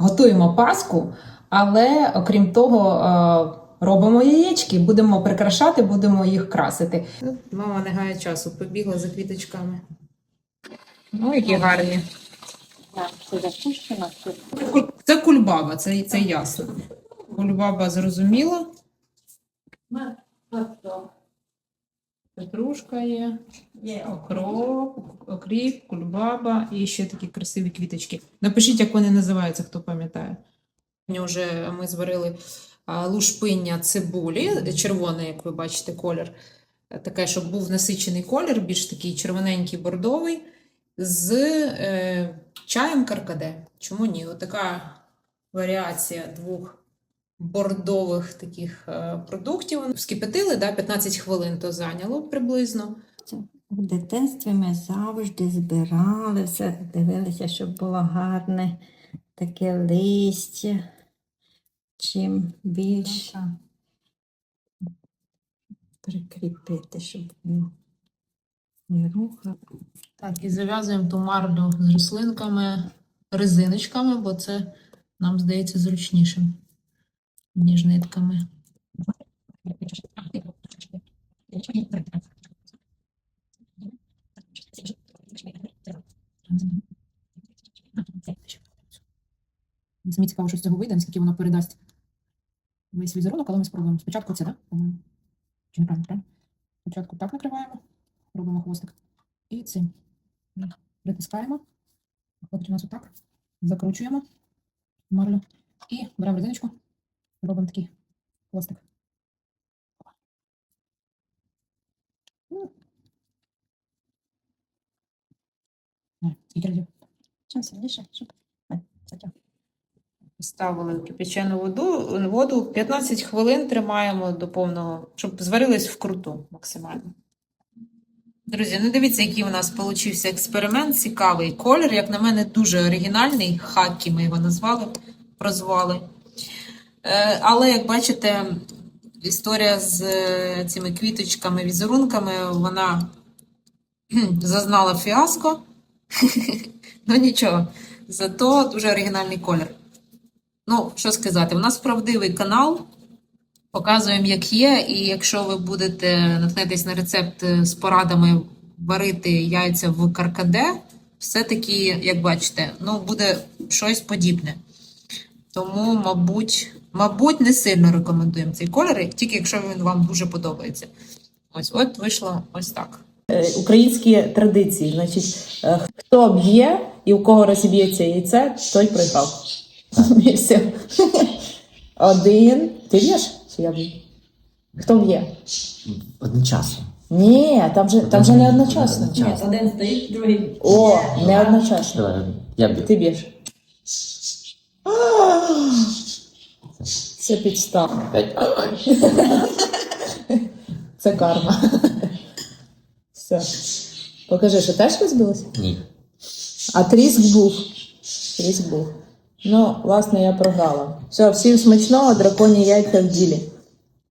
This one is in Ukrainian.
готуємо паску, але окрім того, е, робимо яєчки, будемо прикрашати, будемо їх красити. Мама не гає часу, побігла за квіточками. Ну, які гарні. Це кульбаба, це, це ясно. Кульбаба зрозуміло. Петрушка є, окроп, окріп, кульбаба і ще такі красиві квіточки. Напишіть, як вони називаються, хто пам'ятає. Вже ми зварили лушпиння цибулі, червоний, як ви бачите, колір. Таке, щоб був насичений колір, більш такий червоненький бордовий, з е, чаєм каркаде. Чому ні? Отака варіація двох бордових таких е, продуктів. Вскипятили, да, 15 хвилин то зайняло приблизно. В дитинстві ми завжди збирали все, дивилися, щоб було гарне таке листя. Чим більше прикріпити, щоб не рухало. Так, і зав'язуємо ту марлю з рослинками, резиночками, бо це нам здається зручнішим, ніж нитками. Мені цікаво, що з цього вийде, наскільки воно передасть весь візерунок, але ми спробуємо. Спочатку це, так? По-моєму. Чи неправильно, правильно? Спочатку так накриваємо, робимо хвостик. І цим притискаємо. Виходить у нас отак. Закручуємо марлю. І беремо резиночку, робимо такий хвостик. Скільки разів? Чим сильніше, щоб. Ставили кипячену воду, воду 15 хвилин тримаємо до повного, щоб зварились вкруту максимально. Друзі, ну дивіться, який у нас получився експеримент. Цікавий колір. Як на мене, дуже оригінальний. Хакі ми його назвали, прозвали. Е, але, як бачите, історія з е, цими квіточками, візерунками, вона зазнала фіаско. Ну нічого. Зато дуже оригінальний колір. Ну, що сказати, у нас правдивий канал. Показуємо, як є, і якщо ви будете наткнетесь на рецепт е, з порадами варити яйця в каркаде, все-таки, як бачите, ну, буде щось подібне. Тому, мабуть, мабуть, не сильно рекомендуємо цей колір, тільки якщо він вам дуже подобається. Ось, от вийшло ось так. Е, українські традиції. Значить, е, хто б'є і у кого розіб'ється яйце, той програв. І все. Один. Ти б'єш? Чи я б'ю? Хто б'є? Одночасно. Ні, там же, там же не одночасно. Одночасно. Один стоїть, другий. О, не одночасно. Давай, я б'ю. Ти б'єш. Це підстава. Це карма. Все. Покажи, що теж розбилося? Ні. А тріск був. Тріск був. Ну, власне, я програла. Все, всім смачного, драконі яйця в ділі.